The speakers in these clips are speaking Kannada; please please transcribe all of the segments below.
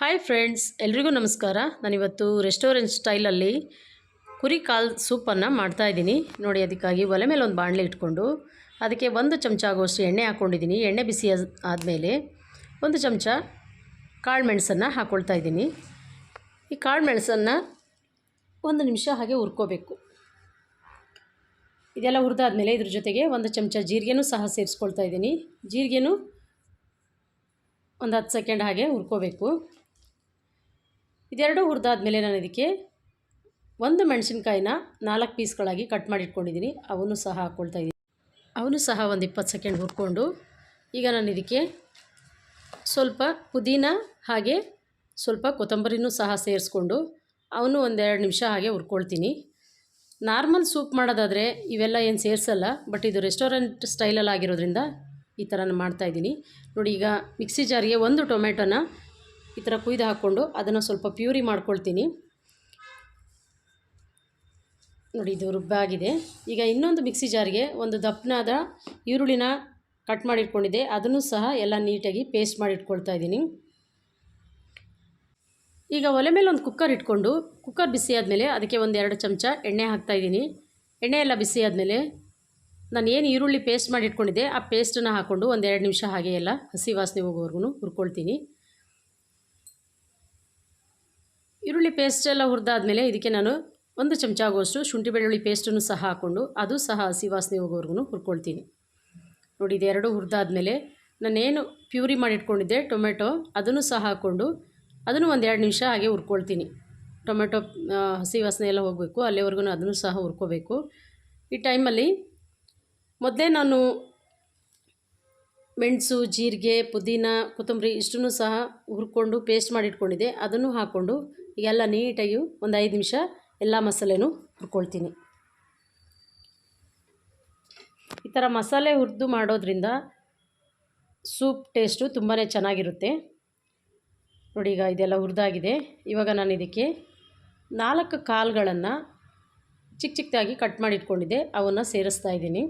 ಹಾಯ್ ಫ್ರೆಂಡ್ಸ್ ಎಲ್ರಿಗೂ ನಮಸ್ಕಾರ. ನಾನಿವತ್ತು ರೆಸ್ಟೋರೆಂಟ್ ಸ್ಟೈಲಲ್ಲಿ ಕುರಿ ಕಾಲು ಸೂಪನ್ನು ಮಾಡ್ತಾಯಿದ್ದೀನಿ ನೋಡಿ, ಅದಕ್ಕಾಗಿ ಒಲೆ ಮೇಲೆ ಒಂದು ಬಾಣಲೆ ಇಟ್ಕೊಂಡು ಅದಕ್ಕೆ ಒಂದು ಚಮಚ ಆಗುವಷ್ಟು ಎಣ್ಣೆ ಹಾಕ್ಕೊಂಡಿದ್ದೀನಿ ಎಣ್ಣೆ ಬಿಸಿ ಆದಮೇಲೆ ಒಂದು ಚಮಚ ಕಾಳು ಮೆಣಸನ್ನು ಹಾಕ್ಕೊಳ್ತಾ ಇದ್ದೀನಿ. ಈ ಕಾಳು ಮೆಣಸನ್ನು ಒಂದು ನಿಮಿಷ ಹಾಗೆ ಹುರ್ಕೋಬೇಕು. ಇದೆಲ್ಲ ಹುರಿದಾದ್ಮೇಲೆ ಇದ್ರ ಜೊತೆಗೆ ಒಂದು ಚಮಚ ಜೀರಿಗೆನೂ ಸಹ ಸೇರಿಸ್ಕೊಳ್ತಾ ಇದ್ದೀನಿ. ಜೀರಿಗೆನೂ ಒಂದು ಹತ್ತು ಸೆಕೆಂಡ್ ಹಾಗೆ ಹುರ್ಕೋಬೇಕು. ಇದೆರಡು ಹುರಿದಾದ್ಮೇಲೆ ನಾನು ಇದಕ್ಕೆ ಒಂದು ಮೆಣಸಿನ್ಕಾಯಿನ ನಾಲ್ಕು ಪೀಸ್ಗಳಾಗಿ ಕಟ್ ಮಾಡಿಟ್ಕೊಂಡಿದ್ದೀನಿ. ಅವನು ಸಹ ಹಾಕ್ಕೊಳ್ತಾ ಇದ್ದೀನಿ. ಅವನು ಸಹ ಒಂದು ಇಪ್ಪತ್ತು ಸೆಕೆಂಡ್ ಹುರ್ಕೊಂಡು ಈಗ ನಾನು ಇದಕ್ಕೆ ಸ್ವಲ್ಪ ಪುದೀನ ಹಾಗೆ ಸ್ವಲ್ಪ ಕೊತ್ತಂಬರಿನೂ ಸಹ ಸೇರಿಸ್ಕೊಂಡು ಅವನು ಒಂದೆರಡು ನಿಮಿಷ ಹಾಗೆ ಹುರ್ಕೊಳ್ತೀನಿ. ನಾರ್ಮಲ್ ಸೂಪ್ ಮಾಡೋದಾದರೆ ಇವೆಲ್ಲ ಏನು ಸೇರಿಸಲ್ಲ, ಬಟ್ ಇದು ರೆಸ್ಟೋರೆಂಟ್ ಸ್ಟೈಲಲ್ಲಿ ಆಗಿರೋದ್ರಿಂದ ಈ ಥರ ಮಾಡ್ತಾಯಿದ್ದೀನಿ ನೋಡಿ ಈಗ ಮಿಕ್ಸಿ ಜಾರಿಗೆ ಒಂದು ಟೊಮೆಟೊನ ಈ ಥರ ಕುಯ್ದು ಹಾಕ್ಕೊಂಡು ಅದನ್ನು ಸ್ವಲ್ಪ ಪ್ಯೂರಿ ಮಾಡ್ಕೊಳ್ತೀನಿ. ನೋಡಿ, ಇದು ರುಬ್ಬಾಗಿದೆ. ಈಗ ಇನ್ನೊಂದು ಮಿಕ್ಸಿ ಜಾರಿಗೆ ಒಂದು ದಪ್ಪನಾದ ಈರುಳ್ಳಿನ ಕಟ್ ಮಾಡಿಟ್ಕೊಂಡಿದ್ದೆ. ಅದನ್ನು ಸಹ ಎಲ್ಲ ನೀಟಾಗಿ ಪೇಸ್ಟ್ ಮಾಡಿ ಇಟ್ಕೊಳ್ತಾ ಇದ್ದೀನಿ. ಈಗ ಒಲೆ ಮೇಲೆ ಒಂದು ಕುಕ್ಕರ್ ಇಟ್ಕೊಂಡು, ಕುಕ್ಕರ್ ಬಿಸಿ ಆದಮೇಲೆ ಅದಕ್ಕೆ ಒಂದು ಎರಡು ಚಮಚ ಎಣ್ಣೆ ಹಾಕ್ತಾಯಿದ್ದೀನಿ ಎಣ್ಣೆ ಎಲ್ಲ ಬಿಸಿ ಆದಮೇಲೆ ನಾನು ಏನು ಈರುಳ್ಳಿ ಪೇಸ್ಟ್ ಮಾಡಿ ಇಟ್ಕೊಂಡಿದ್ದೆ ಆ ಪೇಸ್ಟನ್ನು ಹಾಕ್ಕೊಂಡು ಒಂದು ಎರಡು ನಿಮಿಷ ಹಾಗೆ ಎಲ್ಲ ಹಸಿ ವಾಸನೆ ಹೋಗೋವರೆಗೂ ಹುರ್ಕೊಳ್ತೀನಿ. ಈರುಳ್ಳಿ ಪೇಸ್ಟ್ ಎಲ್ಲ ಹುರಿದಾದ್ಮೇಲೆ ಇದಕ್ಕೆ ನಾನು ಒಂದು ಚಮಚ ಆಗುವಷ್ಟು ಶುಂಠಿ ಬೆಳ್ಳುಳ್ಳಿ ಪೇಸ್ಟನ್ನು ಸಹ ಹಾಕ್ಕೊಂಡು ಅದು ಸಹ ಹಸಿ ವಾಸನೆ ಹೋಗೋವರೆಗೂ ಹುರ್ಕೊಳ್ತೀನಿ. ನೋಡಿ ಇದೆರಡು ಹುರಿದಾದ್ಮೇಲೆ ನಾನೇನು ಪ್ಯೂರಿ ಮಾಡಿಟ್ಕೊಂಡಿದ್ದೆ ಟೊಮೆಟೊ ಅದನ್ನು ಸಹ ಹಾಕ್ಕೊಂಡು ಅದನ್ನು ಒಂದು ಎರಡು ನಿಮಿಷ ಹಾಗೆ ಹುರ್ಕೊಳ್ತೀನಿ. ಟೊಮೆಟೊ ಹಸಿ ವಾಸನೆ ಎಲ್ಲ ಹೋಗಬೇಕು ಅಲ್ಲಿವರೆಗೂ ಅದನ್ನು ಸಹ ಹುರ್ಕೋಬೇಕು. ಈ ಟೈಮಲ್ಲಿ ಮೊದಲೇ ನಾನು ಮೆಣಸು, ಜೀರಿಗೆ, ಪುದೀನ, ಕೊತ್ತಂಬರಿ ಇಷ್ಟನ್ನು ಸಹ ಹುರ್ಕೊಂಡು ಪೇಸ್ಟ್ ಮಾಡಿ ಇಟ್ಕೊಂಡಿದ್ದೆ ಅದನ್ನು ಹಾಕ್ಕೊಂಡು ಈಗೆಲ್ಲ ನೀಟಾಗಿ ಒಂದು ಐದು ನಿಮಿಷ ಎಲ್ಲ ಮಸಾಲೆನೂ ಹುರ್ಕೊಳ್ತೀನಿ. ಈ ಥರ ಮಸಾಲೆ ಹುರಿದು ಮಾಡೋದ್ರಿಂದ ಸೂಪ್ ಟೇಸ್ಟು ತುಂಬಾ ಚೆನ್ನಾಗಿರುತ್ತೆ. ನೋಡಿ ಈಗ ಇದೆಲ್ಲ ಹುರಿದಾಗಿದೆ. ಇವಾಗ ನಾನು ಇದಕ್ಕೆ ನಾಲ್ಕು ಕಾಲುಗಳನ್ನು ಚಿಕ್ಕ ಚಿಕ್ಕದಾಗಿ ಕಟ್ ಮಾಡಿ ಇಟ್ಕೊಂಡಿದ್ದೆ ಅವನ್ನು ಸೇರಿಸ್ತಾ ಇದ್ದೀನಿ.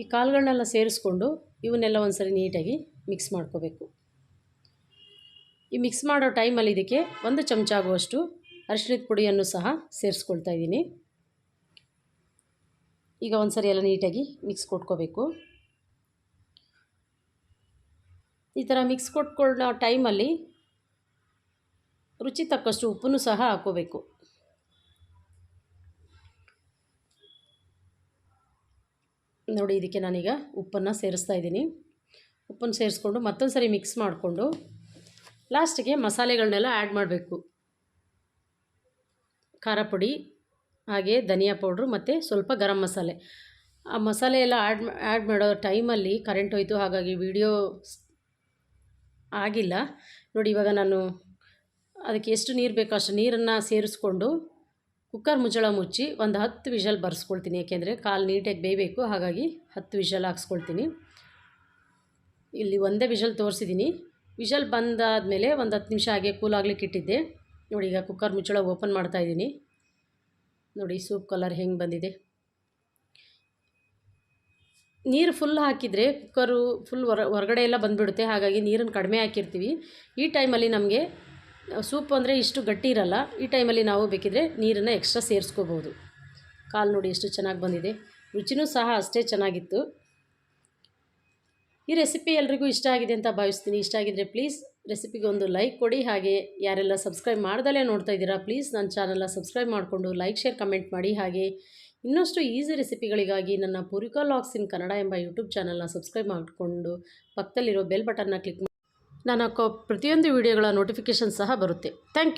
ಈ ಕಾಳುಗಳನ್ನೆಲ್ಲ ಸೇರಿಸ್ಕೊಂಡು ಇವನ್ನೆಲ್ಲ ಒಂದು ಸರಿ ನೀಟಾಗಿ ಮಿಕ್ಸ್ ಮಾಡ್ಕೋಬೇಕು. ಈ ಮಿಕ್ಸ್ ಮಾಡೋ ಟೈಮಲ್ಲಿ ಇದಕ್ಕೆ ಒಂದು ಚಮಚ ಆಗುವಷ್ಟು ಅರಿಶಿನದ ಪುಡಿಯನ್ನು ಸಹ ಸೇರಿಸ್ಕೊಳ್ತಾ ಇದ್ದೀನಿ. ಈಗ ಒಂದು ಸರಿ ಎಲ್ಲ ನೀಟಾಗಿ ಮಿಕ್ಸ್ ಕೊಟ್ಕೋಬೇಕು. ಈ ಥರ ಮಿಕ್ಸ್ ಕೊಟ್ಕೊಳ್ಳೋ ಟೈಮಲ್ಲಿ ರುಚಿ ತಕ್ಕಷ್ಟು ಉಪ್ಪನ್ನು ಸಹ ಹಾಕೋಬೇಕು ನೋಡಿ ಇದಕ್ಕೆ ನಾನೀಗ ಉಪ್ಪನ್ನು ಸೇರಿಸ್ತಾ ಇದ್ದೀನಿ. ಉಪ್ಪನ್ನು ಸೇರಿಸ್ಕೊಂಡು ಮತ್ತೊಂದು ಸರಿ ಮಿಕ್ಸ್ ಮಾಡಿಕೊಂಡು ಲಾಸ್ಟಿಗೆ ಮಸಾಲೆಗಳನ್ನೆಲ್ಲ ಆ್ಯಡ್ ಮಾಡಬೇಕು. ಖಾರ ಪುಡಿ, ಹಾಗೆ ಧನಿಯಾ ಪೌಡ್ರು ಮತ್ತು ಸ್ವಲ್ಪ ಗರಂ ಮಸಾಲೆ. ಆ ಮಸಾಲೆ ಎಲ್ಲ ಆ್ಯಡ್ ಆ್ಯಡ್ ಮಾಡೋ ಟೈಮಲ್ಲಿ ಕರೆಂಟ್ ಹೋಯಿತು, ಹಾಗಾಗಿ ವಿಡಿಯೋ ಆಗಿಲ್ಲ. ನೋಡಿ ಇವಾಗ ನಾನು ಅದಕ್ಕೆ ಎಷ್ಟು ನೀರು ಬೇಕೋ ಅಷ್ಟು ನೀರನ್ನು ಸೇರಿಸ್ಕೊಂಡು ಕುಕ್ಕರ್ ಮುಚ್ಚಳ ಮುಚ್ಚಿ ಒಂದು ಹತ್ತು ವಿಷಲ್ ಬರ್ಸ್ಕೊಳ್ತೀನಿ, ಯಾಕೆಂದರೆ ಕಾಲು ನೀಟಾಗಿ ಬೇಯಬೇಕು, ಹಾಗಾಗಿ ಹತ್ತು ವಿಷಲ್ ಹಾಕ್ಸ್ಕೊಳ್ತೀನಿ. ಇಲ್ಲಿ ಒಂದೇ ವಿಷಲ್ ತೋರಿಸಿದ್ದೀನಿ. ವಿಷಲ್ ಬಂದಾದಮೇಲೆ ಒಂದು ಹತ್ತು ನಿಮಿಷ ಹಾಗೆ ಕೂಲ್ ಆಗ್ಲಿಕ್ಕೆ ಇಟ್ಟಿದ್ದೆ. ನೋಡಿ, ಈಗ ಕುಕ್ಕರ್ ಮುಚ್ಚಳ ಓಪನ್ ಮಾಡ್ತಾಯಿದ್ದೀನಿ ನೋಡಿ, ಸೂಪ್ ಕಲರ್ ಹೆಂಗೆ ಬಂದಿದೆ. ನೀರು ಫುಲ್ ಹಾಕಿದರೆ ಕುಕ್ಕರು ಫುಲ್ ಹೊರ, ಹೊರಗಡೆ ಎಲ್ಲ ಬಂದುಬಿಡುತ್ತೆ, ಹಾಗಾಗಿ ನೀರನ್ನು ಕಡಿಮೆ ಹಾಕಿರ್ತೀವಿ. ಈ ಟೈಮಲ್ಲಿ ನಮಗೆ ಸೂಪ್ ಅಂದರೆ ಇಷ್ಟು ಗಟ್ಟಿ ಇರಲ್ಲ. ಈ ಟೈಮಲ್ಲಿ ನಾವು ಬೇಕಿದ್ರೆ ನೀರನ್ನು ಎಕ್ಸ್ಟ್ರಾ ಸೇರಿಸ್ಕೋಬೋದು. ಕಾಲು ನೋಡಿ ಎಷ್ಟು ಚೆನ್ನಾಗಿ ಬಂದಿದೆ. ರುಚಿನೂ ಸಹ ಅಷ್ಟೇ ಚೆನ್ನಾಗಿತ್ತು. ಈ ರೆಸಿಪಿ ಎಲ್ರಿಗೂ ಇಷ್ಟ ಆಗಿದೆ ಅಂತ ಭಾವಿಸ್ತೀನಿ. ಇಷ್ಟ ಆಗಿದ್ರೆ ಪ್ಲೀಸ್ ರೆಸಿಪಿಗೆ ಒಂದು ಲೈಕ್ ಕೊಡಿ. ಹಾಗೆ ಯಾರೆಲ್ಲ ಸಬ್ಸ್ಕ್ರೈಬ್ ಮಾಡ್ದಲೇ ನೋಡ್ತಾ ಇದ್ದೀರಾ ಪ್ಲೀಸ್ ನನ್ನ ಚಾನಲ್ನ ಸಬ್ಸ್ಕ್ರೈಬ್ ಮಾಡಿಕೊಂಡು ಲೈಕ್ ಶೇರ್ ಕಮೆಂಟ್ ಮಾಡಿ. ಹಾಗೆ ಇನ್ನಷ್ಟು ಈಸಿ ರೆಸಿಪಿಗಳಿಗಾಗಿ ನನ್ನ ಪೂರಿಕಾ ಲಾಗ್ಸ್ ಇನ್ ಕನ್ನಡ ಎಂಬ ಯೂಟ್ಯೂಬ್ ಚಾನಲ್ನ ಸಬ್ಸ್ಕ್ರೈಬ್ ಮಾಡಿಕೊಂಡು ಪಕ್ಕದಲ್ಲಿರೋ ಬೆಲ್ ಬಟನ್ನ ಕ್ಲಿಕ್ ನಾನು ಪ್ರತಿಯೊಂದು ವಿಡಿಯೋಗಳ ನೋಟಿಫಿಕೇಷನ್ ಸಹ ಬರುತ್ತೆ. Thank you